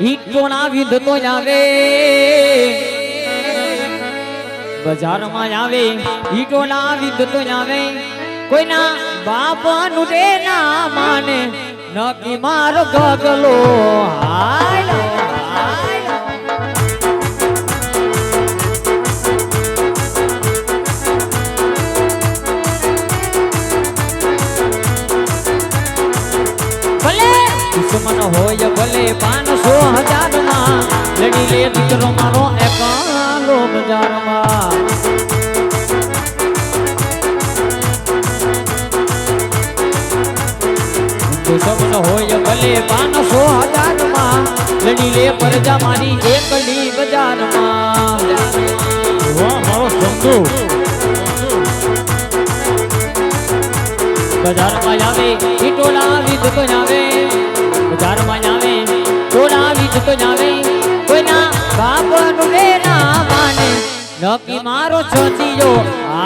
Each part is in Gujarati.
ઈટોના વિધતો આવે. બજારમાં આવે ઈટોના વિધતો આવે. કોઈના બાપનું ના માને, નકી મારો ગગલો હાય દુશ્મન હોય ભલે પાંચસો હજારમાં લડી લે દીકરો મારો એકાલો બજારમાં દુશ્મન હોય ભલે પાંચસો હજારમાં લડી લે પ્રજા મારી એકલી બજારમાં. વાહ મારો ચંદુ બજારમાં આવે ઈ ટોળા વિધતો આવે જાવે આવે ટોળા તો જાવે. કોઈના બાપનું રે ના માને. નકી મારો છોતીયો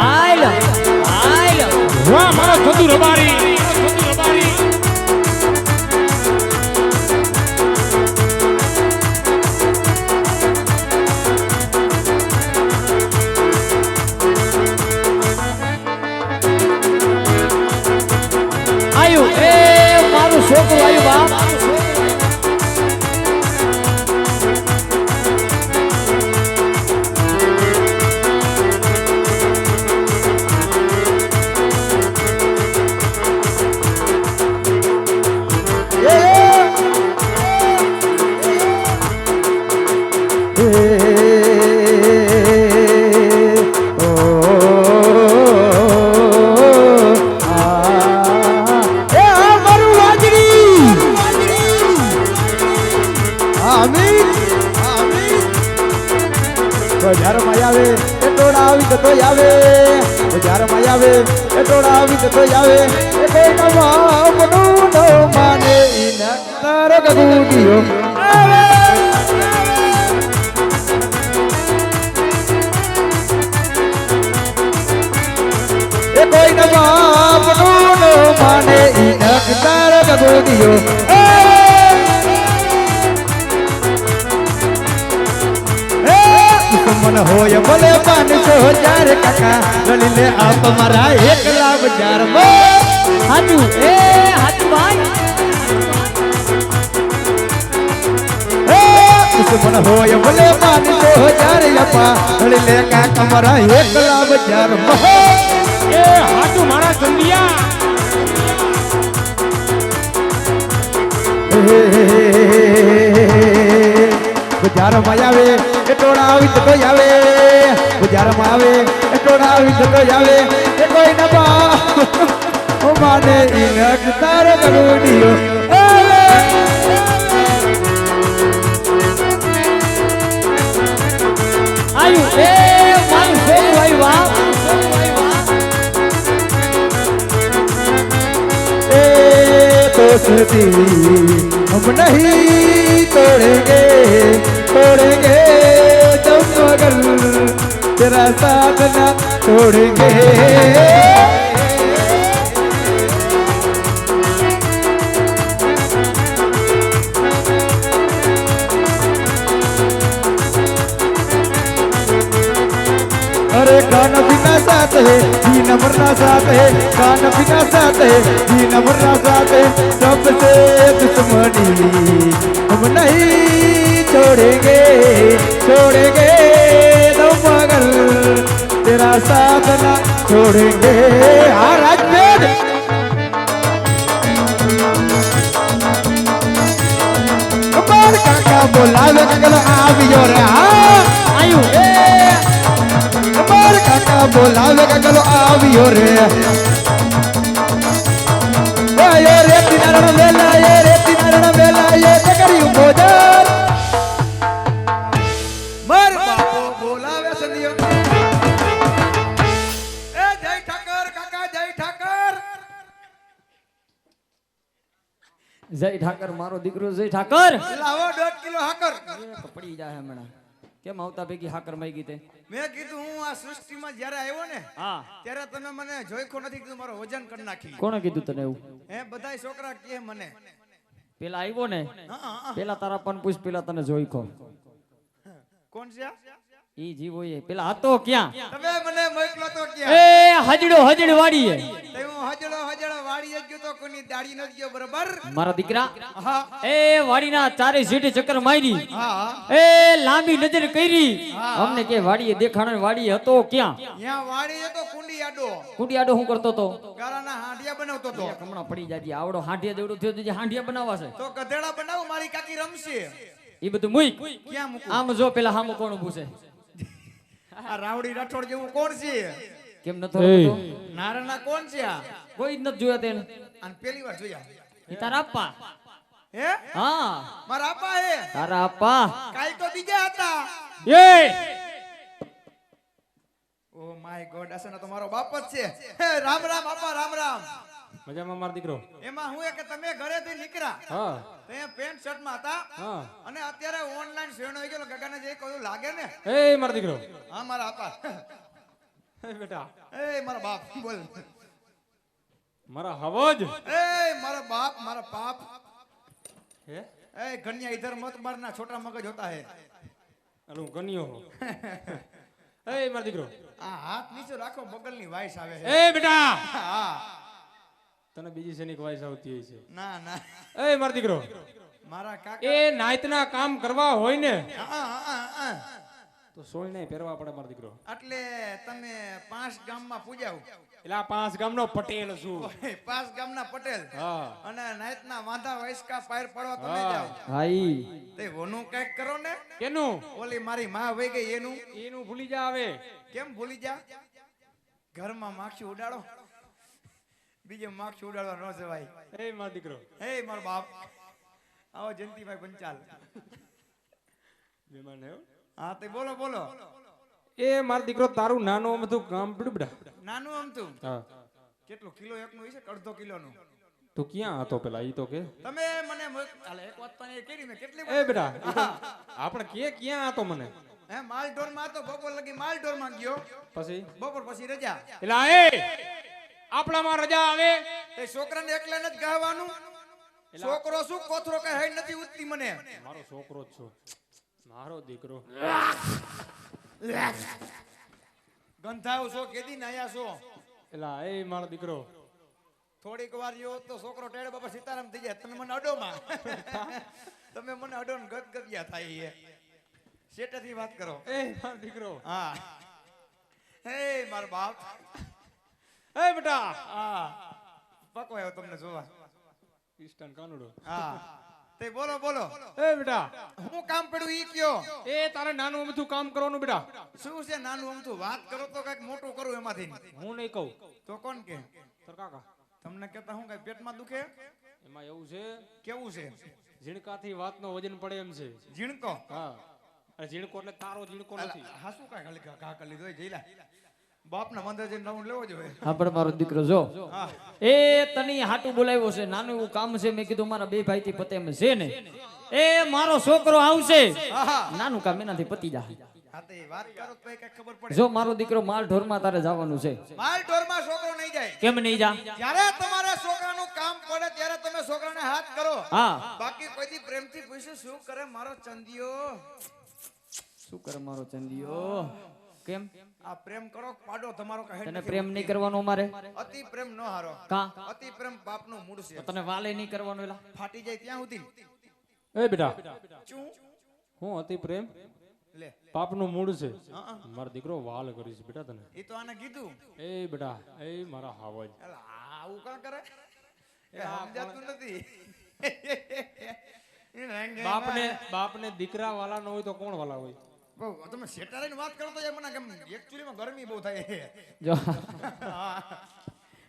આયલ આયલ વાહ, મારો ચંદુ રબારી. બજારમાં આવે, એ ટોળા આવી તો આવે. બજારમાં આવે, એ ટોળા આવી તો આવે. એ કોઈ ન નવા મનું ન માને ઈ નક્તર ગગુડિયો મન હોય ભલે પાંચસો હજાર કાકા ગણી લે આપ મારા એક લાખ હજાર હાચુ એ હાચુ ભાઈ મન હોય ભલે પાંચસો હજાર આપા ગણી લે કાકા મારા એક લાખ હજાર એ હાચું મારા ચંદિયા બજારમાં આવે એ ટોળા આવી ટોળાવી ધકો આવે બજારમાં આવે એ ટોળાવી ધકો આવે એ કોઈ ન બા ઓ માને ઇનક તાર ગરુડિયો આયુ એ મારું સોય ભાઈ વા એ તો સતી હમ નહીં તોડેંગે साधना छोड़ गए अरे गाना बिना साथ है, दीन मरना साथ है। गाना बिना साथ है, दीन मरना साथ है। सबसे दुश्मनी हम नहीं छोड़ेंगे छोड़ेंगे। तेरा साथ ना छोड़ेंगे हाँ राजपेट કપાળ કાકા બોલાવે કગલ આવ્યો રે હા આયુ એ કપાળ કાકા બોલાવે કગલ આવ્યો રે આયો રે કિનારણ વેલા મારો દીકરો છે ઠાકર. લાવો દોઢ કિલો હાકર. પડી જાય હમણાં. કેમ આવતા ભેગી હાકર માગી તે? મેં કીધું હું આ સૃષ્ટિમાં જ્યારે આવ્યો ને હા. ત્યારે તમે મને જોઈખો નથી કીધું મારો વજન કરી નાખી. કોણે કીધું તને એવું? હે બધાય છોકરા કે મને. પેલા આવ્યો ને. પેલા તારા પણ પૂછ પેલા તને જોઈખો. કોણ છે ઈ જીવો એ. પેલા હતો ક્યાં? તમે મને મોકલો તો એ હજડો હજડ વાડીએ તે હું હજડો હજળો વાળી જ ગયો તો કોની દાડી ન ગયો બરોબર? મારા દીકરા હા. એ વાડીના ચારે સીટે ચક્કર મારી. હા એ લાંબી નજર કરી. અમને કે વાડીએ દેખાણો વાડીએ હતો ક્યાં? ત્યાં વાળી તો કુંડી આડો કુટિયાડો હું કરતો તો? ગારાના હાંડિયા બનાવતો તો. હમણાં પડી જાય આવડો હાંડિયા જેવડો થયો તો જે હાંડિયા બનાવવા છે તો ગધેડા બનાવ મારી કાકી રમશે. એ બધું મુઈક ક્યાં મૂકું? આમ જો પેલા હામો કોણ ઊભું છે? આ રાવડી રાઠોડ જેવું કોણ છે? કેમ નતો? નારાયણના કોણ છે આ? કોઈ જ નથી જોયા તેને અને પહેલી વાર જોયા. એ તારા અપ્પા હે? હા. મારા અપ્પા હે? તારા અપ્પા કાલ તો બીજા હતા. એ. ઓ માય ગોડ અસના તો મારો બાપ જ છે. હે રામ રામ અપ્પા રામ રામ. મજામાં મારો દીકરો? એમાં હું એ કે તમે ઘરેથી નીકળ્યા. હા. તે પેન્ટ શર્ટમાં હતા. હા. અને અત્યારે ઓનલાઈન શેણ હોય ગયો ગગાને જે કહ્યું લાગે ને? એ માર દીકરો. હા મારા આપા. એ બેટા. એ મારા બાપ બોલ. મારા હવજ. એ મારા બાપ મારા બાપ. હે? એ કન્યા ઇધર મત મારના છોટા મગજ હોતા હે. અલુ હો. એ મારા દીકરો. આ હાથ નીચે રાખો બગલની વાઈસ આવે છે એ બેટા. હા. તને બીજી સૈનિક વાઈસ આવતી હોય છે? ના ના. એ મારો દીકરો. મારા કાકા એ નાયતના કામ કરવા હોય ને તો સોય નહીં પહેરવા પડે મારો દીકરો. એટલે તમે પાંચ ગામમાં પૂજાવ. એટલે આ પાંચ ગામનો પટેલ છું. પાંચ ગામના પટેલ. હા. અને નાયતના વાંધા વૈસકા પાયર પડવા તમે જાવ. ભાઈ તે વનું કંઈક કરો ને? કેનું? ઓલી મારી માં વઈ ગઈ એનું. એનું ભૂલી જા આવે કેમ ભૂલી જા? ઘરમાં માખી ઉડાડો. બીજે માર્ક ઉડાડવા ન જવાય. એ મારો દીકરો. હે મારો બાપ. આવો જયંતિભાઈ પંચાલ મહેમાન આવ્યો. હા. તે બોલો બોલો. એ મારો દીકરો તારું નાનું બધું કામ પડ્યું બેટા નાનું હા. કેટલું કિલો એકનું કે અડધો કિલોનું? તું ક્યાં હતો પેલા? ઈ તો કે. તમે મને ચાલે એક વાત પણ એ કરી મે. કેટલી એ બેટા આપણે કે ક્યાં હતો મને? હે માલ ઢોરમાં હતો બપોર લગી માલ ઢોરમાં ગયો. પછી? બપોર પછી રજા. એલા એ! આપણામાં રજા આવે. એ છોકરાને એકલાને જ ગાવાનું. છોકરો શું કોથરો કઈ હઈ નથી ઉતતી મને? મારો છોકરો જ છો. મારો દીકરો. ગંધાવ છો કેદી નાયા છો? એલા એ મારો દીકરો. થોડીક વાર જો તો છોકરો ટેડ બાપા સીતારામ થઈ જાય. તમે મને અડોમાં. તમે મને અડો ને ગદગદિયા થાય એ શેટેથી વાત કરો? એ મારો દીકરો. હા. હે મારો બાપ. એ બેટા! હા. પકો આવ્યો તમને જોવા. ઈસ્ટન કાનુડો. હા. તે બોલો બોલો. એ બેટા! હું કામ પડ્યું ઈ કયો? એ તારે નાનું અમથું કામ કરવાનું બેટા. શું છે નાનું અમથું? વાત કરો તો કંઈક મોટું કરું એમાંથી. હું નહીં કહું. તો કોણ કે? તર કાકા. તમને કેતા હું કઈ પેટમાં દુખે? એમાં એવું છે કેવું છે? ઝીણકાથી વાતનો વજન પડે એમ છે. ઝીણકો? હા. ઝીણકો એટલે તારો ઝીણકો નથી. હા શું કાંઈ કાકા લીધો જઈલા બાપના મંદિર જઈને નવું લેવો જોઈએ હા પણ મારો દીકરો જો. એ તની હાટું બોલાવ્યો છે નાનું એવું કામ છે મેં કીધું મારા બે ભાઈ થી પતે એમ છે ને. એ મારો છોકરો આવશે. નાનું કામ એનાથી પતી જાય કઈ જો મારો દીકરો માલ ઢોરમાં તારે જવાનું છે. માલ ઢોરમાં છોકરો નહીં જાય. કેમ નહીં જા? જ્યારે તમારા છોકરાનું કામ પડે ત્યારે તમે છોકરાને હાથ કરો. હા. બાકી કોઈથી પ્રેમથી પૂછ્યું શું કરે મારો ચંદિયો? શું કરે મારો ચંદીઓ કેમ? આ પ્રેમ કરો પાડો તમારો કહે તને પ્રેમ નહીં કરવાનો અમારે અતિ પ્રેમ નો હારો. કા? અતિ પ્રેમ પાપનું મૂળ છે. તને વાલે નહીં કરવાનો એલા? ફાટી જાય ત્યાં સુધી. એ બેટા. ચું. હું અતિ પ્રેમ? લે. પાપનું મૂળ છે. મારો દીકરો વાલ કરીશ બેટા તને. એ તો આને કીધું. એ બેટા એ મારા હાવજ. એલા, આવું કા કરે? એ સમજાતું નથી. બાપ ને બાપને બાપને દીકરા વાલા ન હોય તો કોણ વાલા હોય? તમે સેટારીની વાત કરો તો એ મને કેમ એકચ્યુઅલીમાં ગરમી બહુ થાય જો.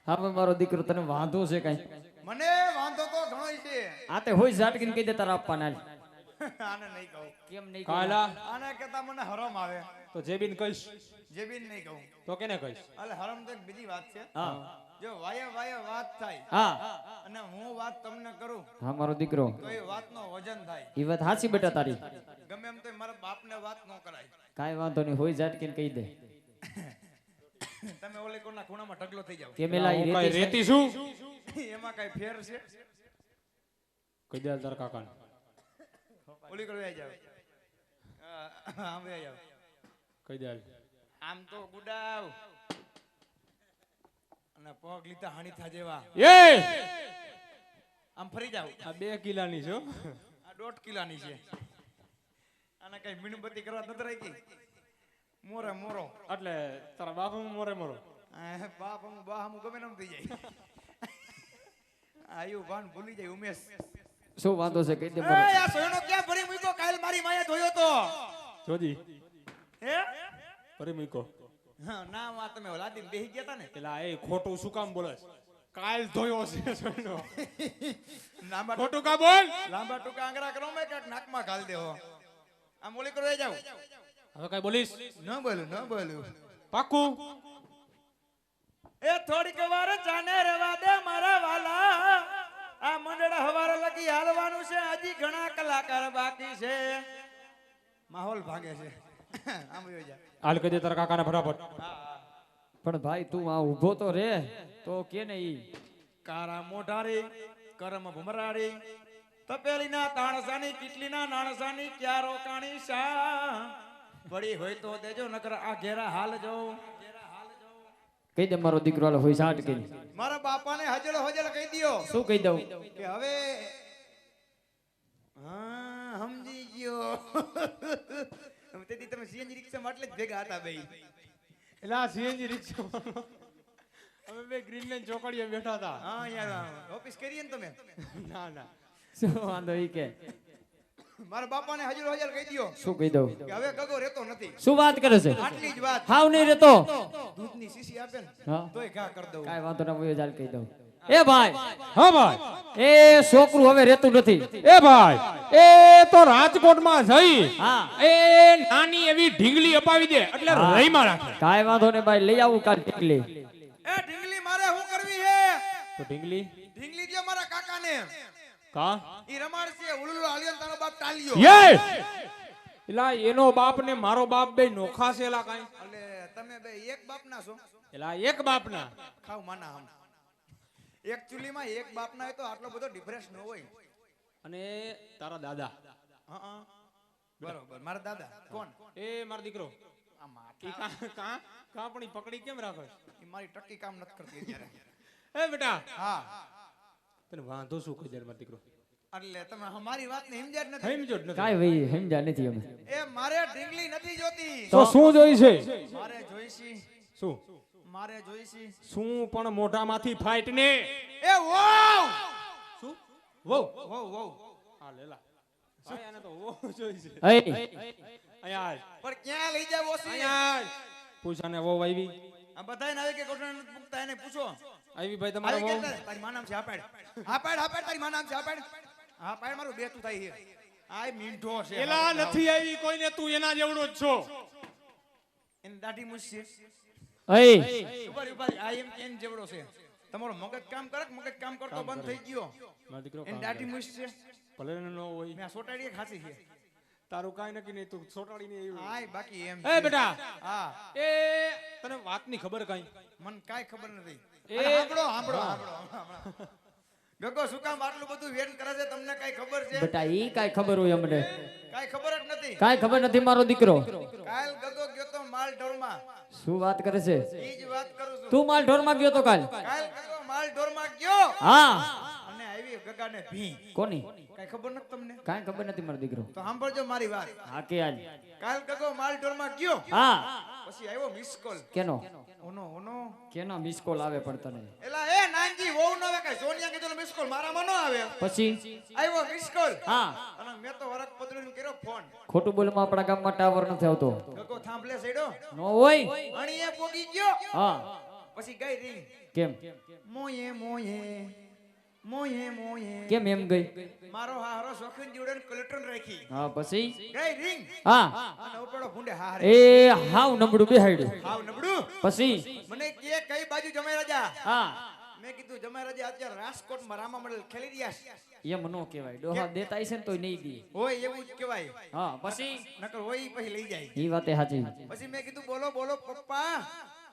હા પણ મારો દીકરો તને વાંધો છે કઈ? મને વાંધો તો ઘણો છે. આ તે હોય ઝાટકીને કહી દે તારા આપવાના આને નહીં કહું. કેમ નહીં કહું? કાયલા આને કહેતા મને હરમ આવે. તો જેબીન કહીશ. જેબીન નહીં કહું. તો કેને કહીશ? અલે હરમ તો એક બીજી વાત છે. હા. જો વાયે વાયે વાત થાય હા. અને હું વાત તમને કરું હા મારો દીકરો. તો એ વાતનો વજન થાય. એ વાત હાચી બેટા તારી. ગમે એમ તો મારા બાપને વાત ન કરાય. કાઈ વાંધો નહીં હોય ઝાટકીને કહી દે. તમે ઓલે કોના ખૂણામાં ઢગલો થઈ જાવ કે મેલા ઈ રેતી શું એમાં કઈ ફેર છે? કઈ દે તારા કાકાને. ઓલી આવી જાવ આમ આવી જાવ કઈ દે આમ તો ગુડાવ. અને પગ લીધા હાણીથા જેવા. એ! આમ ફરી જાવ આ બે કિલાની છે આ દોઢ કિલાની છે. આને કઈ મીણબત્તી કરવા નથી રાખી? મોરે મોરો. એટલે તારા બાપુ મોરે મોરો. આ બાપ હું બા હું ગમે નમ થઈ જાય. આયુ ભાન ભૂલી જાય ઉમેશ. શું વાંધો છે? કહી દે એ મારો આ સોયનો ક્યાં ભરી મૂક્યો? કાલ મારી માયા ધોયો તો. જોજી. હે? ફરી મૂકો હા ના વા તમે ઓલાદીન બેહી ગયા તા ને. પેલા એ ખોટું શું કામ બોલે છે? કાલ ધોયો છે સોયનો. લાંબા ખોટું કા બોલ. લાંબા ટૂંકા આંગળા કરો મેં કાંઈક નાકમાં ઘાલ દેવો આમ ઓલી કરવા જાવ. હવે કઈ બોલીશ? ન બોલું ન બોલું. પાક્કું. એ થોડીક વાર જાને રેવા હવારે છે હજી ઘણા કલાકાર બાકી છે. માહોલ ભાગે છે. આમ વયો જા. હાલ કહી દે તારા કાકાને ફટાફટ. પણ ભાઈ તું આ ઊભો તો રે તો કે ને ઈ? કારા મોઢારી કરમ ભમરારી તપેલીના તાણસાની કેટલીના નાણસાની ક્યારો કાણી શા પડી હોય તો દેજો નકર આ ઘેરા હાલ જો કહી દે મારો દીકરો હાલો હોય સાટ કે મારા બાપાને હજળ હજળ કહી દ્યો. શું કહી દઉં? કે હવે સમજી ગયો. તેથી તમે સીએનજી રિક્ષામાં એટલે જ ભેગા હતા ભાઈ એટલે આ સીએનજી રિક્ષા અમે બે ગ્રીનલેન્ડ ચોકડીએ બેઠા હતા. હા યાર ઓફિસ કરીએ ને તમે? ના ના. શું વાંધો ઈ કે? મારા બાપાને હજળ હજાર કહી દ્યો. શું કહી દઉં? કે હવે ગગો રહેતો નથી. શું વાત કરે છે? આટલી જ વાત. હાવ નહીં રહેતો. દૂધની શીશી આપે ને તોય ઘા કરી દઉં. કાંઈ વાંધો ના હું ચાલ કહી દઉં. એ ભાઈ હા ભાઈ. એ છોકરું હવે રહેતું નથી. એ ભાઈ એ તો રાજકોટમાં જઈ એ નાની એવી ઢીંગલી અપાવી દે એટલે રહીમાં રાખે. કાંઈ વાંધો ને ભાઈ લઈ આવું કાલ ઢીંગલી. એ ઢીંગલી મારે શું કરવી છે? તો ઢીંગલી? ઢીંગલી દે મારા કાકાને. કા? ઈ રમાડ છે ઉલુલુ આલિયન તારો બાપ ટાલ્યો. યે! એલા એનો બાપ ને મારો બાપ બે નોખા છે એલા કાઈ? એટલે તમે બે એક બાપના છો. એલા એક બાપ ના ખાવ માના આમ એકચ્યુઅલી માં એક બાપના હોય તો આટલો બધો ડિફરન્સ ન હોય. અને તારા દાદા. હા હા. બરોબર. મારા દાદા. કોણ? એ મારો દીકરો. આ ઈ માથા. કા કા કા પણ ઈ પકડી કેમ રાખો મારી ટકી કામ નથી કરતી અત્યારે. એ બેટા. હા. તને વાંધો શું કહી મારો દીકરો? એટલે તમે અમારી વાત ને સમજ્યા જ નથી. સમજો નથી. કાઈ ભાઈ સમજ્યા નથી અમે. એ મારે ઢીંગલી નથી જોતી. તો શું જોઈ છે? મારે જોઈશી શું? મારે જોઈશી. શું પણ મોઢામાંથી ફાઈટ ને એ વાવ શું? વહુ? વહુ વહુ. હા લેલા. ભાઈ આને તો વહુ જોઈશે. અહીંયા પણ ક્યાં લઈ જાય ઓસી? અહીંયા યાર પૂછ આને વહુ આવી આ બધાય આવે કે કોટણ મુકતા એને પૂછો. આવી ભાઈ તમારો વહુ? તારી માં નામ છે હાપાડ હાપાડ હાપાડ તારી માં નામ છે હાપાડ હાપાડ મારું બેતું થાય છે. આ મીંઢો છે. એલા નથી આવી કોઈને તું એના જેવડો જ છો. એની દાઢી મૂછ છે. એ ઊભા રહી, આ એમ કેન જેવડો છે. તમારો મગજ કામ કરે મગજ કામ કરતો બંધ થઈ ગયો? મારો દીકરો એની કામ દાઢી છે? ભલે ને ન હોય. મેં સોટાડી ખાસી છે. તારું કાઈ નક્કી નહીં તું સોટાડી ને બાકી એમ એ બેટા! હા. એ તને વાતની ખબર કઈ? મને કાઈ ખબર નથી. સાંભળો સાંભળો સાંભળો ગગો શું કામ આટલું બધું વેન કરે છે? તમને કઈ ખબર છે? બેટા ઈ કાંઈ ખબર હોય અમને. કઈ ખબર જ નથી. કાંઈ ખબર નથી મારો દીકરો. કાલ ગગો ગયો તો માલ ઢોરમાં. શું વાત કરે છે? ઈ જ વાત કરું છું. તું માલ ઢોરમાં ગયો તો કાલ? કાલ ગગો માલ ઢોરમાં ગયો. હા. ગગાને ભી. કોની? કઈ ખબર નથી તમને? કાંઈ ખબર નથી મારો દીકરો. તો સાંભળજો મારી વાત. હા કે આજ. કાલ ગગો માલ ઢોરમાં ગયો. હા. પછી આવ્યો મિસ કોલ કેનો? ઓનો ઓનો. કેનો મિસ કોલ આવે પણ તને? એલા એ નાનજી વહુ નો આવે કઈ. સોનિયા કીધું મિસ કોલ મારામાં નો આવે. પછી? આવ્યો મિસ કોલ હા. અને મેં તો વરક પતળીને કર્યો ફોન ખોટું બોલમાં આપણા ગામમાં ટાવર નથી આવતો. ગગો થાંભલે સડ્યો નો હોય? અણીએ પોગી ગયો. હા. પછી ગઈ રિંગ કેમ? મોયે મોયે મોયે મોયે કેમ એમ ગઈ? મારો હારો શોખીન જીવડે કલેક્ટર રાખી. હા પછી? ગઈ રિંગ? હા. અને ઉપડો ભૂંડે હારે એ હાવ નબડું બેહાડ્યું હાવ નબડું પછી? મને કે કઈ બાજુ જમાઈ રાજા? હા. મેં કીધું જમાઈ રાજા અત્યારે રાજકોટમાં રામા મંડળ ખેલી રહ્યા છે. એમ નો કહેવાય. ડોહા દેતા હશે ને તોય નહીં દે. હોય એવું જ કહેવાય. હા પછી? નકર હોય પછી લઈ જાય. એ વાતે સાચી પછી મેં કીધું બોલો બોલો પપ્પા.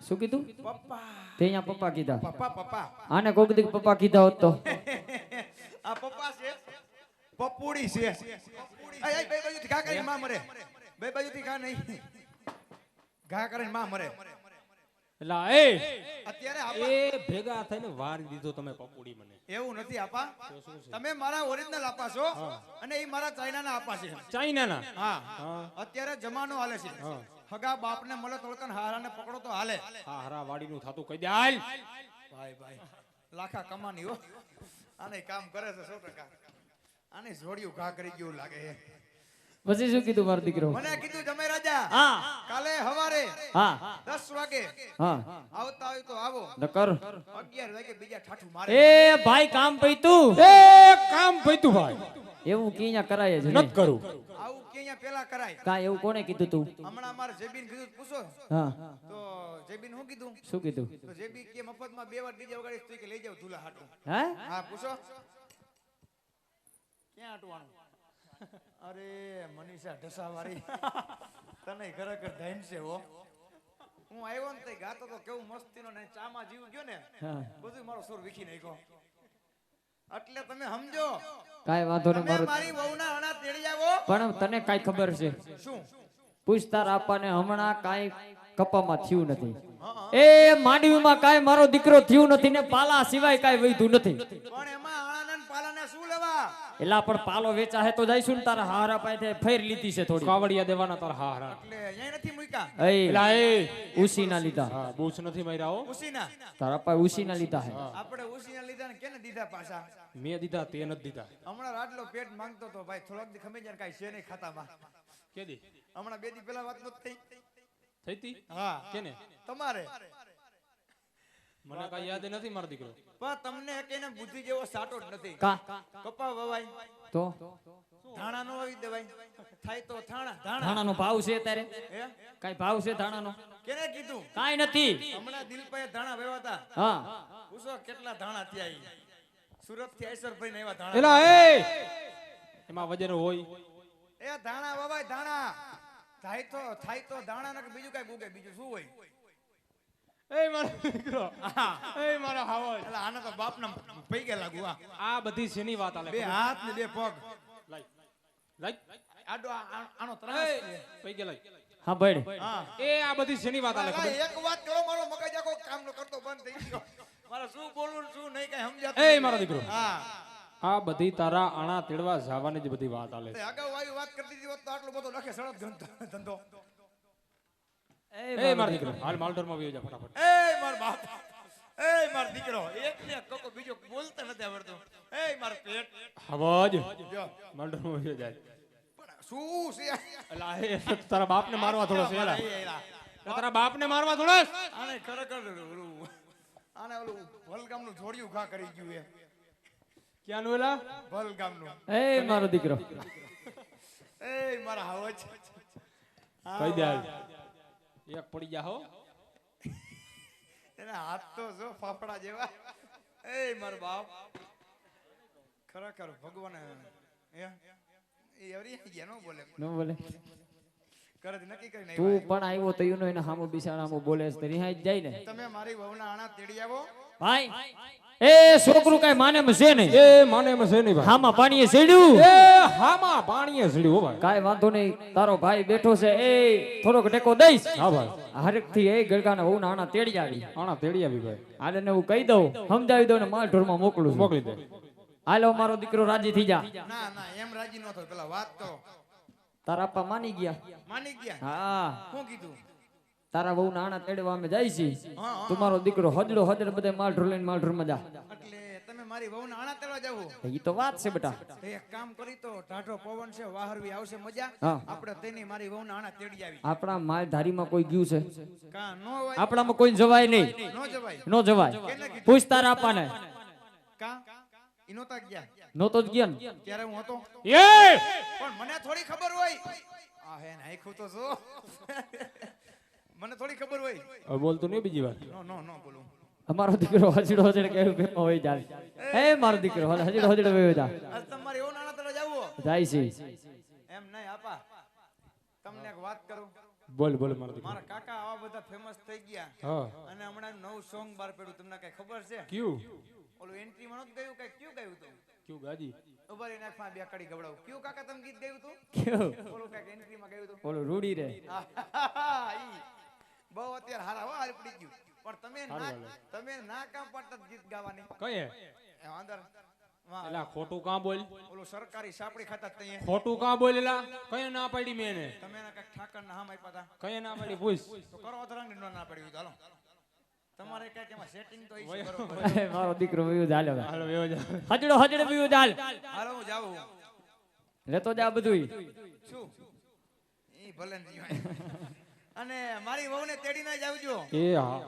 શું કીધું? પપ્પા. તે અહીંયા પપ્પા કીધા. પપ્પા પપ્પા. આને કોક દી પપ્પા કીધા હોત તો. આ પપ્પા છે? પપુડી છે. એ, બે બાજુથી ઘા કરીને માં મરે. બે બાજુથી ઘા નહીં. ઘા કરીને માં મરે. એલા એ. અત્યારે આપા. એ ભેગા થઈને વારી દીધો તમે પપુડી મને. એવું નથી આપા. તમે મારા ઓરિજિનલ આપા છો અને એ મારા ચાઇનાના આપા છે. ચાઇનાના? હા. હા. અત્યારે જમાનો હાલે છે. હા. બાપ ને મળે તોડકન હારાને પકડો તો હાલે. હારા વાડી નું થતું કહી દે હાલ. ભાઈ ભાઈ લાખા કમાની હો. આને કામ કરે છે સો ટકા. આને જોડિયું ઘા કરી ગયું લાગે છે. પછી શું કીધું મારો દીકરો? મને કીધું જમે રાજા હા. કાલે હવારે હા. દસ વાગે હા. આવતા હોય તો આવો. નકર અગિયાર વાગે બીજા ઠાઠું મારે. એ ભાઈ કામ પૈતું. એ કામ પૈતું ભાઈ. એવું કીયા કરાય છે નત કરું. આવું અહીંયા પેલા કરાય. કા એવું કોણે કીધું તું? હમણાં મારે જેબીન કીધું પૂછો. હા. તો જેબીન શું કીધું? શું કીધું? તો જેબી કે મફતમાં બે વાર ડીજે વગાડીશ તો કે લઈ જાવ ધૂલા હાટો. હે? હા પૂછો. ક્યાં હટવાનું અરે મનીષા ઢસાવાળી. તને ખરેખર ધૈન છે હો. હું આવ્યો ને તે ગાતો તો કેવું મસ્તીનો ને ચામાં જીવ ગયો ને બધું મારો સુર વીખી નાખ્યો. એટલે તમે સમજો. કાઈ વાંધો નહીં મારું મારી વહુના અણા તેડી આવો પણ તને કાઈ ખબર છે? શું? પૂછતાર આપાને હમણાં કાઈ કપામાં થયું નથી. એ માંડવીમાં કાઈ મારો દીકરો થયું નથી ને પાલા સિવાય કાઈ વૈધું નથી. પણ એમાં આણંદ અને પાલાને શું લેવા એલા પણ પાલો વેચા હે તો જઈશું ને તારા હારા પાસે ફેર લીધી છે થોડી. કાવડિયા દેવાના તારા હા હરા. એટલે અહીં નથી મૂક્યા? એલા એ. ઉસીના લીધા. હા બૂચ નથી માર્યા હો. ઉસીના? તારા પાસે ઉસીના લીધા હે. આપણે ઉસીના લીધા ને કેને દીધા પાછા? મેં દીધા તે નથી દીધા. હમણાં રાટલો પેટ માંગતો તો ભાઈ થોડોક દી ખમી જાય ને કાંઈ છે નહીં ખાતામાં. કે દી હમણાં બે દી પેલા વાત નથી થઈ. થઈતી હા. કેને? તમારે? મને કઈ યાદ નથી મારો દીકરો. પણ તમને કેને બુદ્ધિ જેવો સાટો જ નથી. કા? કપા વવાય. તો? ધાણા નો આવી દેવાય. થાય તો થાણા ધાણા. નો ભાવ છે અત્યારે? કઈ ભાવ છે ધાણાનો? કેને કીધું? કાઈ નથી. હમણાં દિલપાએ ધાણા વેવાતા. હા. પૂછો કેટલા ધાણા થયા સુરતથી આઈસરભાઈ ને એવા ધાણા. એલા એ! એમાં વજન હોય. એ ધાણા વવાય ધાણા. થાય તો થાય તો ધાણા ને બીજું કઈ બુગે બીજું શું હોય? એ મારો દીકરો. એ મારો હાવજ. એટલે આને તો બાપ ના પૈ ગયા લાગુ આ આ બધી શેની વાત આલે? બે હાથ ને બે પગ. લાઈ લાઈ. આડો આ- આ- આનો ત્રાસ પૈ ગયા લાઈ. હા ભાઈ હા. એ આ બધી શેની વાત આલે એક વાત કરો મારો મગજ આખો કામ નો કરતો બંધ થઈ ગયો. મારે શું બોલું શું નહીં કઈ સમજાતું એ મારો દીકરો. હા. આ બધી તારા આણા તેડવા જવાની જ બધી વાત આલે અગાઉ આવી વાત કરતી હતી હોત તો આટલો બધો લખે સડક ધંધો ધંધો. એ મારો દીકરો. હાલ માલઢોરમાં વયો જા ફટાફટ. એ માર બાપ. એ માર દીકરો. એક ને કોકો બીજો બોલતા નથી આવડતો. એ માર પેટ. અવાજ જો. માલઢોરમાં વયો જાય. પણ શું છે? અલા એ તારા બાપને મારવા થોડો છે અલા. તારા બાપને મારવા થોડો આને ખરેખર ઓલું આને ઓલું ભલગામનું જોડિયું ઘા કરી ગયું એ. ક્યાંનું એલા? ભલગામનું એ મારો દીકરો. એ મારા હાવજ. કહી દે. એક પડી જા હો. એના હાથ તો જો ફાફડા જેવા. એ મારો બાપ. ખરેખર ભગવાન એ એવરી એનો ગયા નો બોલે. નક્કી કરીને તું. પણ આવ્યો તો એનો એના હામો બિસાણામો બોલે છે રિહાઈ જાય ને. તમે મારી વહુના આણા તેડી આવો. ભાઈ એ છોકરું કઈ માને એમ છે નહીં. એ માને એમ છે નહીં ભાઈ. હામાં પાણીએ સેડ્યું એ હામાં પાણીએ સડ્યું હો ભાઈ. કાઈ વાંધો નહીં તારો ભાઈ બેઠો છે એ થોડોક ટેકો દઈશ. હા ભાઈ. હરેકથી એ ગળગાને હું નાના તેડી આવી. આણા તેડી આવી ભાઈ. આને ને હું કહી દઉં સમજાવી દઉં ને માલ ઢોરમાં મોકલું મોકલી દે. હાલો મારો દીકરો રાજી થઈ જા. ના ના એમ રાજી નો થયો પેલા વાત તો. તારા આપા માની ગયા. માની ગયા? હા. શું કીધું? તારા વહુ નાણા તેડવા અમે જાય છે હા, હા. તું મારો દીકરો હજડો હજડ બધે માલ ઢોર લઈને માલ ઢોરમાં જા. એટલે તમે મારી વહુના આણા તેડવા જાવ એ તો વાત છે બેટા. એક કામ કરી તો ટાઢો પવન છે વાહરવી આવશે મજા. આપણે તેની મારી વહુના આણા તેડી આવી. આપણા માલ ધારીમાં કોઈ ગયું છે? કા નો હોય? આપણામાં કોઈ જવાય નહીં. નો જવાય. નો જવાય. પૂછ તારા આપાને કા? ઈ ગયા. નહોતો જ ગયા ત્યારે હું હતો. એ! પણ મને થોડી ખબર હોય. આ હે નાખ્યું તો જો. મને થોડી ખબર હોય. હવે બોલતું નહીં બીજી વાર. નો નો નો બોલું. અમારો દીકરો હજડો હજડ કેવું ભેગો હોય જાય. એ મારો દીકરો હજડો હજડ હોય જા આજ તમારે એવો નાના તળે જાવો જાય છે. એમ નહીં આપા. તમને એક વાત કરું? બોલ બોલ મારો દીકરો. મારા કાકા આવા બધા ફેમસ થઈ ગયા હા. અને હમણાં નવું સોંગ બહાર પડ્યું. તમને કઈ ખબર છે? ક્યું? ઓલું એન્ટ્રી માં ગયું? કઈ કયું ગયું હતું ક્યું ગાજી? ઉભરી રહીને આંખમાં બે કડી ગવડાવું. કયું કાકા તમે ગીત ગાયું તું? કેવું ઓલું કાંઈક એન્ટ્રીમાં ગાયું તું. ઓલું રૂડી રે. બહુ અત્યારે હારા હો હાલ પડી ગયું. પણ તમે ના તમે ના કામ પડતા ગીત ગાવાની. કયે એ અંદર એલા ખોટું કાં બોલ. ઓલું સરકારી સાપડી ખાતા તઈએ ખોટું કાં બોલેલા કઈ કયે ના પાડી મેં એને. તમે ના કઈ ઠાકર ના હામ આપ્યા હતા કઈ ના પાડી પૂછ. તો કરો અધરંગ નો ના પડી ચાલો તો હાલો. તમારે કાંઈક એમાં સેટિંગ તો ઈ વયો. બરોબર. મારો દીકરો વિયું ચાલ્યો હાલો વેવો જા હજડો હજડો વિયું ચાલ હાલો. હું જાઉં. લેતો જા બધું શું? ઈ ભલે ને જીવાય. અને મારી વહુને તેડીને જ આવજો. એ હા.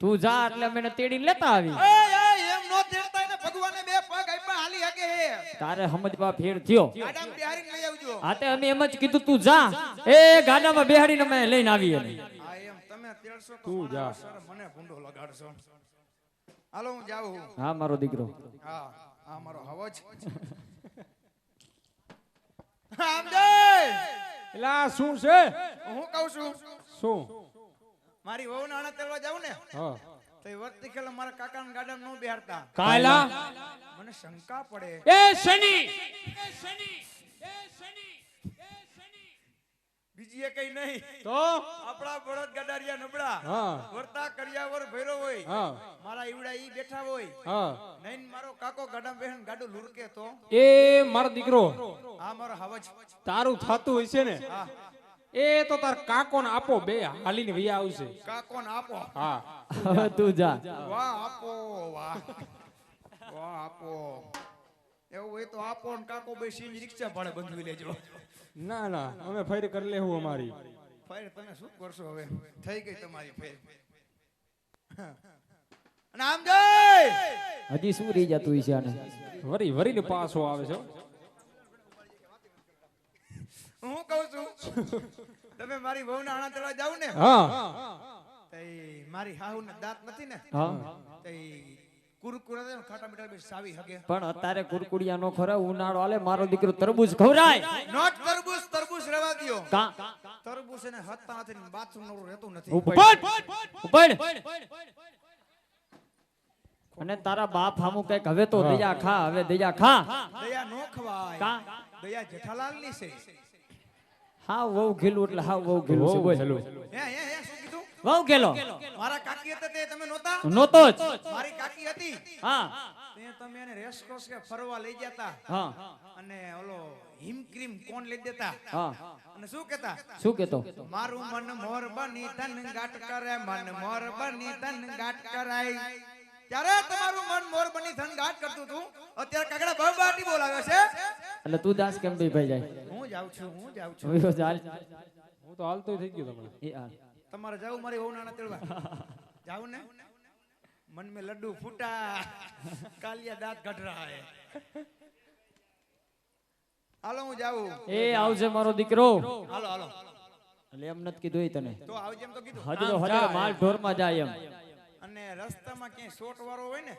તું જા એટલે મને તેડીને લેતા આવી એ એ એમ નો તેડતા એને ભગવાને બે પગ આપ્યા હાલી હકે હે. તારે સમજવા ફેર થયો. ગાડામ બિહારી લઈ આવજો. હા તે અમે એમ જ કીધું તું જા. એ ગાડામાં બિહારીને અમે લઈને આવીએ હા એમ તમે તેડશો તું જા. મને ભૂંડો લગાડશો. હાલો હું જાઉં હા. મારો દીકરો. હા હા મારો હવજ. આમ જય આ શું છે? હું કહું છું. શું? મારી વહુ નાણા તેલવા જાઉં ને હા. તો એ વર્તી ખેલ મારા કાકાના ગાડા નો બેહારતા કાયલા? મને શંકા પડે. શનિ! એ શનિ! બીજી એ કઈ નહીં. તો? આપણા બળદ ગડારિયા નબળા. હા. વર્તા કરિયાવર ભૈરો હોય. હા. મારા ઈવડા ઈ બેઠા હોય. હા. નહીં મારો કાકો ગાડા બેહન ગાડું લુરકે તો. એ મારો દીકરો. આ મારો હવજ. તારું થતું હશે ને? એ તો તાર કાકો ને આપો બે હાલીને વૈયા આવશે. કાકો ને આપો. હા. તું જા. વાહ આપો વાહ. વાહ આપો. એવું હોય તો આપો ને કાકો બે સિંહ રિક્ષા ભાડે બંધવી લેજો. ના ના અમે ફરી કરી લેવું અમારી. ફેર તમે શું કરશો હવે? થઈ ગઈ તમારી ફેર. અને આમ જય! હજી શું રહી જતું છે આને? વરી વરીને પાછો આવે છે હું. કહું છું તમે મારી વહુ આણા તળવા જાવ ને? હા. તઈ મારી હાહુ ને દાંત નથી ને? હા. પણ અત્યારે કુરકુડિયા નો ખરા ઉનાળો આલે મારો દીકરો તરબૂચ ખવરાય નોટ તરબૂજ તરબૂજ રેવા દ્યો. કા? તરબૂજ એને હત્તા નથી બાથરૂમનું રહેતું નથી. ઉપર ઉપર અને તારા બાપ હામુ કંઈક હવે તો દયા ખા હવે દયા ખા. દયા નો ખવાય. કા? દયા જેઠાલાલની છે. હા વહુ ઘેલું એટલે હા વહુ ઘેલું છે બોલ. હે હે હે વહુ ગેલો. મારા કાકી હતા તે તમે નહોતા? નહોતો જ. મારી કાકી હતી? હા. તે તમે એને રેસ કોર્સ કે ફરવા લઈ જતા? હા. અને ઓલો હિમ ક્રીમ કોણ લઈ દેતા? હા. અને શું કહેતા? શું કહેતો? મારું મન મોર બની તન ગાટ કરે મન મોર બની તન ગાટ કરાય. ત્યારે તમારું મન મોર બની તન ગાટ કરતું હતું અત્યારે કાકડા બહુ બાટી બોલાવે છે. એટલે તું દાસ કેમ ભાઈ જાય? હું જાઉં છું હું જાઉં છું. હું તો હાલતો થઈ ગયો તમને એ હાલ. તમારે જાવું મારી વહુના તેડવા. જાવું ને? મન મેં લડ્ડુ ફૂટા. કાલિયા દાંત કઢ રહા હે. હાલો હું જાઉં એ આવજે મારો દીકરો. હાલો હાલો. એટલે એમ નથી કીધું તને. તો આવજે એમ તો કીધું. હજુ હજુ માલ ઢોરમાં જાય એમ. અને રસ્તામાં ક્યાંય શોટ વાળો હોય ને